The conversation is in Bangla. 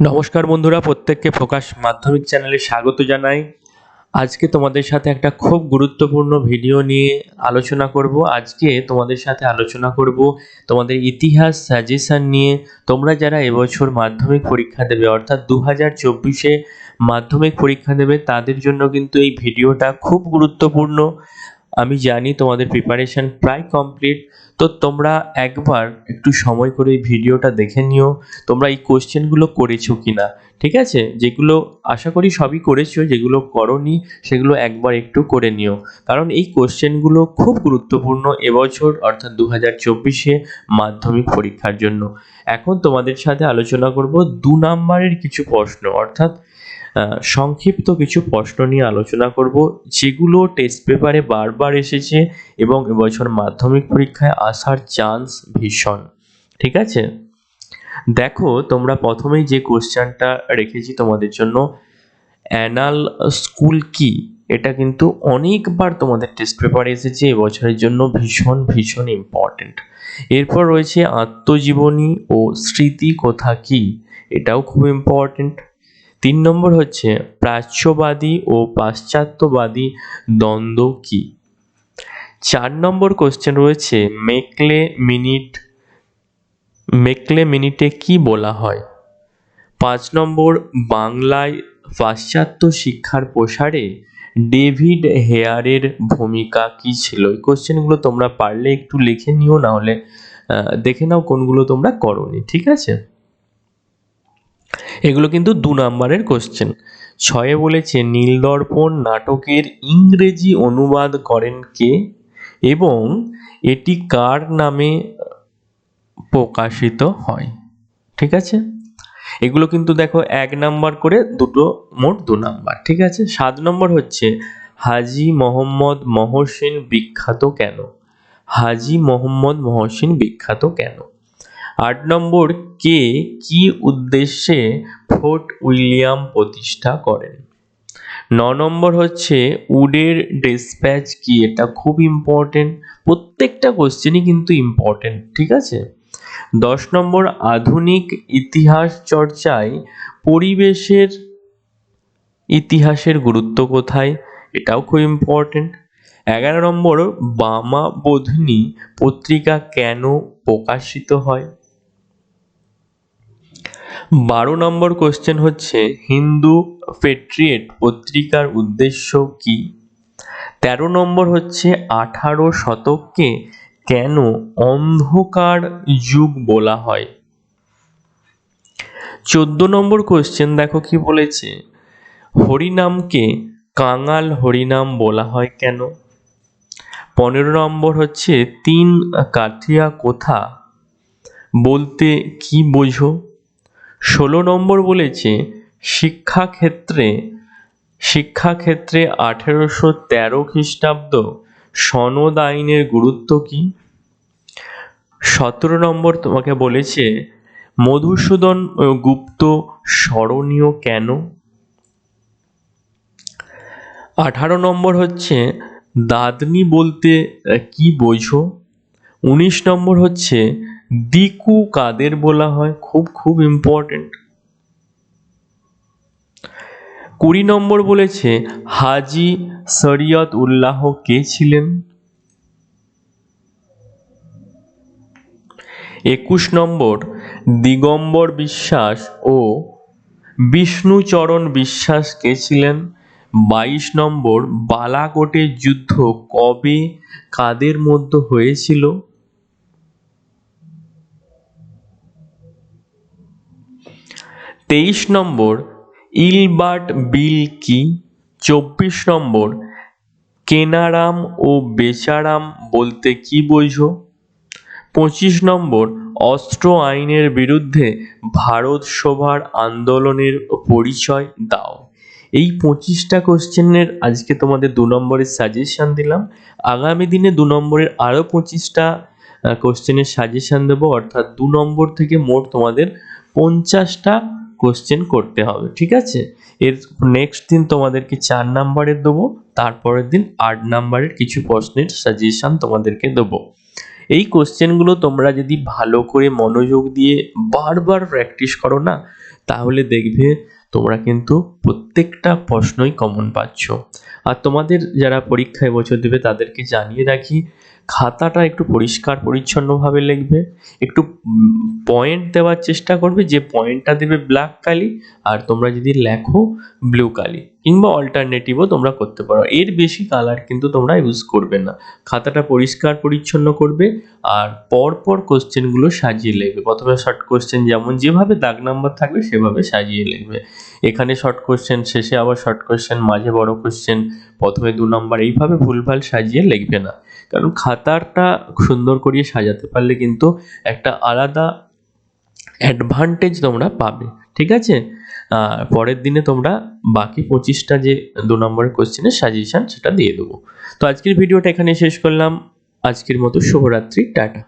নমস্কার বন্ধুরা, প্রত্যেককে প্রকাশ মাধ্যমিক চ্যানেলে স্বাগত জানাই। আজকে তোমাদের সাথে একটা খুব গুরুত্বপূর্ণ ভিডিও নিয়ে আলোচনা করব। আজকে তোমাদের সাথে আলোচনা করব তোমাদের ইতিহাস সাজেশন নিয়ে। তোমরা যারা এবছর মাধ্যমিক পরীক্ষা দেবে, অর্থাৎ দু হাজার চব্বিশে মাধ্যমিক পরীক্ষা দেবে, তাদের জন্য কিন্তু এই ভিডিওটা খুব গুরুত্বপূর্ণ। আমি জানি তোমাদের প্রিপারেশন প্রায় কমপ্লিট তো তোমরা একবার একটু সময় করে এই ভিডিওটা দেখে নিও, তোমরা এই কোশ্চেনগুলো করেছ কি না ঠিক আছে? যেগুলো আশা করি সবই করেছ, যেগুলো করনি, সেগুলো একবার একটু করে নিও। কারণ এই কোশ্চেনগুলো খুব গুরুত্বপূর্ণ এবছর, অর্থাৎ দু হাজার চব্বিশে মাধ্যমিক পরীক্ষার জন্য। এখন তোমাদের সাথে আলোচনা করব দু নম্বরের কিছু প্রশ্ন, অর্থাৎ সংক্ষিপ্ত কিছু প্রশ্ন নিয়ে আলোচনা করব, যেগুলো টেস্ট পেপারে বারবার এসেছে এবং এবছর মাধ্যমিক পরীক্ষায় আসার চান্স ভীষণ, ঠিক আছে? দেখো, তোমরা প্রথমেই যে কোশ্চেনটা রেখেছি তোমাদের জন্য অ্যানাল স্কুল কি? এটা কিন্তু অনেকবার তোমাদের টেস্ট পেপারে এসেছে, এবছরের জন্য ভীষণ ভীষণ ইম্পর্ট্যান্ট এরপর রয়েছে আত্মজীবনী ও স্মৃতি কথা কি? এটাও খুব ইম্পর্ট্যান্ট তিন নম্বর হচ্ছে প্রাচ্যবাদী ও পাশ্চাত্যবাদী দ্বন্দ্ব কি? চার নম্বর কোশ্চেন রয়েছে, মেকলে মিনিট, মেকলে মিনিটে কি বলা হয়? পাঁচ নম্বর, বাংলায় পাশ্চাত্য শিক্ষার প্রসারে ডেভিড হেয়ারের ভূমিকা কি ছিল? এই কোশ্চেনগুলো তোমরা পারলে একটু লিখে নিও না হলে দেখে নাও কোনগুলো তোমরা করনি, ঠিক আছে? এগুলো কিন্তু দু নম্বরের কোশ্চেন ছয়ে বলেছে, নীলদর্পণ নাটকের ইংরেজি অনুবাদ করেন কে এবং এটি কার নামে প্রকাশিত হয়? ঠিক আছে? এগুলো কিন্তু দেখো এক নাম্বার করে দুটো মোট দু নাম্বার, ঠিক আছে? সাত নম্বর হচ্ছে, হাজি মোহাম্মদ মহসিন বিখ্যাত কেন? হাজি মোহাম্মদ মহসিন বিখ্যাত কেন? আট নম্বর, কে কি উদ্দেশ্যে ফোর্ট উইলিয়াম প্রতিষ্ঠা করেন? ন নম্বর হচ্ছে, উডের ডিসপ্যাচ কি? এটা খুব ইম্পর্টেন্ট প্রত্যেকটা কোশ্চেনই কিন্তু ইম্পর্টেন্ট ঠিক আছে? দশ নম্বর, আধুনিক ইতিহাস চর্চায় পরিবেশের ইতিহাসের গুরুত্ব কোথায়? এটাও খুব ইম্পর্টেন্ট এগারো নম্বর বামা বোধিনী পত্রিকা কেন প্রকাশিত হয়? বারো নম্বর কোশ্চেন হচ্ছে, হিন্দু পেট্রিয়েট পত্রিকার উদ্দেশ্য কি? তেরো নম্বর হচ্ছে, আঠারো শতককে কেন অন্ধকার যুগ বলা হয়? চোদ্দ নম্বর কোশ্চেন দেখো কি বলেছে, হরিনামকে কাঙাল হরিনাম বলা হয় কেন? পনেরো নম্বর হচ্ছে, তিন কাঠিয়া কোথা? বলতে কি বোঝো? ষোলো নম্বর বলেছে, শিক্ষাক্ষেত্রে শিক্ষাক্ষেত্রে আঠেরোশো তেরো খ্রিস্টাব্দ সনদ আইনের গুরুত্ব কি? সতেরো নম্বর তোমাকে বলেছে, মধুসূদন গুপ্ত স্মরণীয় কেন? আঠারো নম্বর হচ্ছে, দাদনি বলতে কি বোঝো? উনিশ নম্বর হচ্ছে দিকু কাদের বলা হয়? খুব খুব ইম্পর্টেন্ট কুড়ি নম্বর বলেছে, হাজি শরিয়ত উল্লাহ কে ছিলেন? একুশ নম্বর, দিগম্বর বিশ্বাস ও বিষ্ণুচরণ বিশ্বাস কে ছিলেন? বাইশ নম্বর বালাকোটের যুদ্ধ কবে কাদের মধ্যে হয়েছিল? তেইশ নম্বর, ইলবার্ট বিল কি? চব্বিশ নম্বর, কেনারাম ও বেচারাম বলতে কি বোঝো? পঁচিশ নম্বর, অস্ত্র আইনের বিরুদ্ধে ভারত সভার আন্দোলনের পরিচয় দাও। এই পঁচিশটা কোশ্চেনের আজকে তোমাদের দু নম্বরের সাজেশান দিলাম। আগামী দিনে দু নম্বরের আরও পঁচিশটা কোশ্চেনের সাজেশান দেবো। অর্থাৎ দু নম্বর থেকে মোট তোমাদের পঞ্চাশটা কোশ্চেন করতে হবে, ঠিক আছে? এর নেক্সট দিন তোমাদেরকে চার নাম্বারের দেবো, তারপরের দিন আট নাম্বারের কিছু প্রশ্নের সাজেশন তোমাদেরকে দেবো। এই কোশ্চেনগুলো তোমরা যদি ভালো করে মনোযোগ দিয়ে বারবার প্র্যাকটিস করো না, তাহলে দেখবে তোমরা কিন্তু প্রত্যেকটা প্রশ্নই কমন পাচ্ছ। আর তোমাদের যারা পরীক্ষায় বছর দেবে, তাদেরকে জানিয়ে রাখি খাতাটা একটু পরিষ্কার, পরিচ্ছন্নভাবে লিখবে, একটু পয়েন্ট দেওয়ার চেষ্টা করবে যে পয়েন্টটা দেবে ব্ল্যাক কালি আর তোমরা যদি লেখো ব্লু কালি কিংবা অল্টারনেটিভও তোমরা করতে পারো। এর বেশি কালার কিন্তু তোমরা ইউজ করবে না। খাতাটা পরিষ্কার, পরিচ্ছন্ন করবে আর পরপর কোশ্চেনগুলো সাজিয়ে লিখবে। প্রথমে শর্ট কোশ্চেন যেমন যেভাবে দাগ নাম্বার থাকবে সেভাবে সাজিয়ে লিখবে। এখানে শর্ট কোশ্চেন শেষে আবার শর্ট কোশ্চেন মাঝে বড় কোশ্চেন প্রথমে দু নম্বর এইভাবে ভুলভাল সাজিয়ে লিখবে না। কারণ খাতাটা সুন্দর করিয়ে সাজাতে পারলে কিন্তু একটা আলাদা অ্যাডভান্টেজ তোমরা পাবে, ঠিক আছে? পরের দিনে তোমরা বাকি পঁচিশটা যে দু নম্বরের কোশ্চেনের সাজেশান সেটা দিয়ে দেবো। তো আজকের ভিডিওটা এখানে শেষ করলাম। আজকের মতো শুভরাত্রি, টাটা।